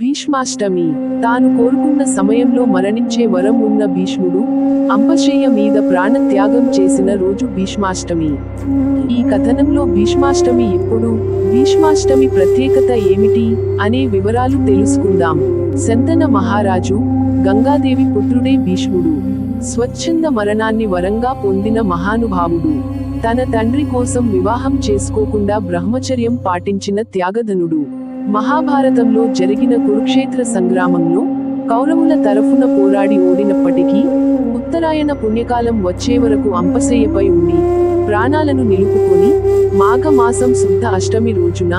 భీష్మాష్టమి. తాను కోరుకున్న సమయంలో మరణించే వరం ఉన్న భీష్ముడు అంబశయ్య మీద ప్రాణత్యాగం చేసిన రోజు భీష్మాష్టమి. ఈ కథనంలో భీష్మాష్టమి ఎప్పుడు భీష్మాష్టమి ప్రత్యేకత ఏమిటి అనే వివరాలు తెలుసుకుందాం. శంతన మహారాజు గంగాదేవి పుత్రుడే భీష్ముడు స్వచ్ఛంద మరణాన్ని వరంగా పొందిన మహానుభావుడు. తన తండ్రి కోసం వివాహం చేసుకోకుండా బ్రహ్మచర్యం పాటించిన త్యాగధనుడు. మహాభారతంలో జరిగిన కురుక్షేత్ర సంగ్రామంలో కౌరవుల తరఫున పోరాడి ఓడినప్పటికీ ఉత్తరాయణ పుణ్యకాలం వచ్చే వరకు అంపశయ్యపై ఉండి ప్రాణాలను నిలుపుకొని మాఘమాసం శుద్ధ అష్టమి రోజున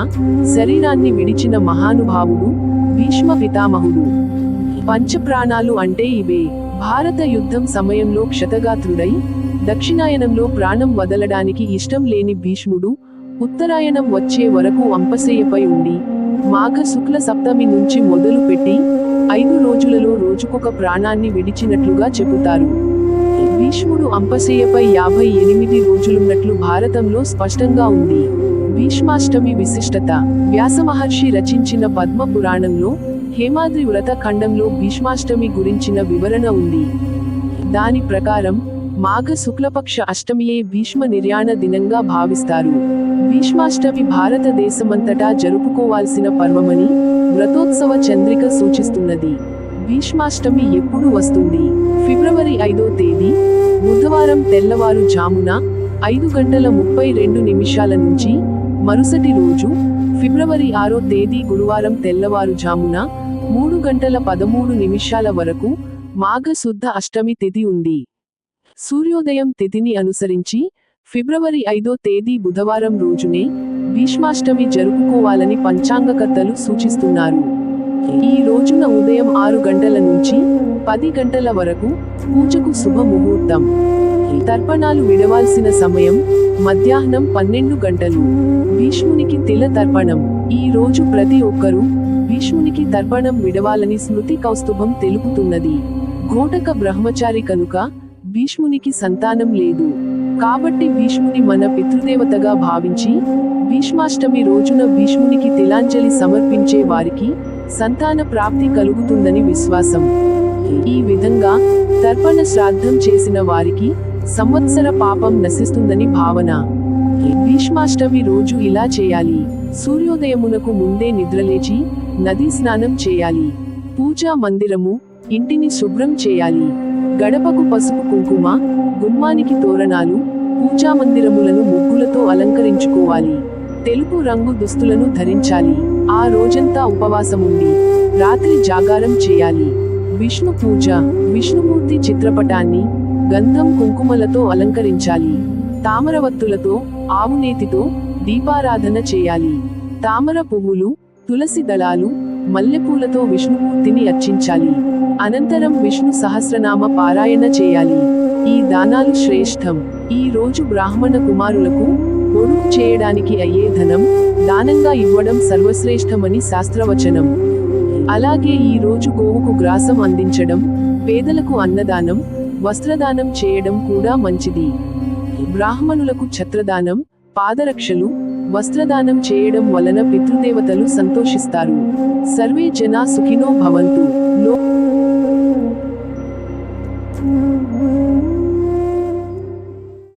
శరీరాన్ని విడిచిన మహానుభావుడు భీష్మ పితామహుడు. పంచప్రాణాలు అంటే ఇవే. భారత యుద్ధం సమయంలో క్షతగాత్రుడై దక్షిణాయనంలో ప్రాణం వదలడానికి ఇష్టం లేని భీష్ముడు ఉత్తరాయణం వచ్చే వరకు అంపశయ్యపై ఉండి మాఘ శుక్ల సప్తమి నుంచి మొదలు పెట్టి ఐదు రోజులలో రోజుకొక ప్రాణాన్ని విడిచినట్లుగా చెబుతారు. భీష్ముడు అంపశయ్యపై యాభై ఎనిమిది రోజులున్నట్లు భారతంలో స్పష్టంగా ఉంది. భీష్మాష్టమి విశిష్టత. వ్యాసమహర్షి రచించిన పద్మ పురాణంలో హేమాద్రి వ్రత ఖండంలో భీష్మాష్టమి గురించిన వివరణ ఉంది. దాని ప్రకారం మాఘ శుక్లపక్ష అష్టమియే భీష్మ నిర్యాణ దినంగా భావిస్తారు. భీష్మాష్టమి భారతదేశమంతటా జరుపుకోవాల్సిన పర్వమని వ్రతోత్సవ చంద్రిక సూచిస్తున్నది. భీష్మాష్టమి ఎప్పుడు వస్తుంది? ఫిబ్రవరి ఐదో తేదీ బుధవారం తెల్లవారు జామున ఐదు గంటల ముప్పై రెండు నిమిషాల నుంచి మరుసటి రోజు ఫిబ్రవరి ఆరో తేదీ గురువారం తెల్లవారు జామున మూడు గంటల పదమూడు నిమిషాల వరకు మాఘ శుద్ధ అష్టమి తిథి ఉంది. సూర్యోదయం తిథిని అనుసరించి ఫిబ్రవరి ఐదో తేదీ బుధవారం రోజునే భీష్మాష్టమి జరుపుకోవాలని పంచాంగకర్తలు సూచిస్తున్నారు. ఈ రోజున ఉదయం ఆరు గంటల నుంచి పది గంటల వరకు పూజకు శుభ ముహూర్తం. తర్పణాలు విడవాల్సిన సమయం మధ్యాహ్నం పన్నెండు గంటలు. భీష్మునికి తిల తర్పణం. ఈ రోజు ప్రతి ఒక్కరూ భీష్మునికి తర్పణం విడవాలని స్మృతి కౌస్తుభం తెలుపుతున్నది. ఘోటక బ్రహ్మచారి కనుక భీష్మునికి సంతానం లేదు. కాబట్టి భీష్ముని మన పితృదేవతగా భావించి భీష్మాష్టమి రోజున భీష్మునికి తిలాంజలి సమర్పించే వారికి సంతాన ప్రాప్తి కలుగుతుందని విశ్వాసం. ఈ విధంగా తర్పణ శ్రాద్ధం చేసిన వారికి సంవత్సర పాపం నశిస్తుందని భావన. భీష్మాష్టమి రోజు ఇలా చేయాలి. సూర్యోదయమునకు ముందే నిద్రలేచి నదీ స్నానం చేయాలి. పూజా మందిరము ఇంటిని శుభ్రం చేయాలి. గడపకు పసుపు కుంకుమ గుమ్మానికి తోరణాలు పూజా మందిరములను ముగ్గులతో అలంకరించుకోవాలి. తెలుపు రంగు దుస్తులను ధరించాలి. ఆ రోజంతా ఉపవాసముండి రాత్రి జాగారం చేయాలి. విష్ణు పూజ విష్ణుమూర్తి చిత్రపటాన్ని గంధం కుంకుమలతో అలంకరించాలి. తామరవత్తులతో ఆవునేతితో దీపారాధన చేయాలి. తామర పువ్వులు తులసి దళాలు మల్లెపూలతో విష్ణుమూర్తిని అర్చించాలి. అనంతరం విష్ణు సహస్రనామ పారాయణ చేయాలి. ఈ దానాలు శ్రేష్టం. ఈ రోజు బ్రాహ్మణ కుమారులకు పొడుగు చేయడానికి అయ్యే ధనం దానంగా ఇవ్వడం సర్వశ్రేష్టమని శాస్త్రవచనం. అలాగే ఈ రోజు గోవుకు గ్రాసం అందించడం పేదలకు అన్నదానం వస్త్రదానం చేయడం కూడా మంచిది. బ్రాహ్మణులకు ఛత్రదానం పాదరక్షలు వస్త్రదానం చేయడం వలన పితృదేవతలు సంతోషిస్తారు. సర్వే జనా సుఖినో భవంతు. లో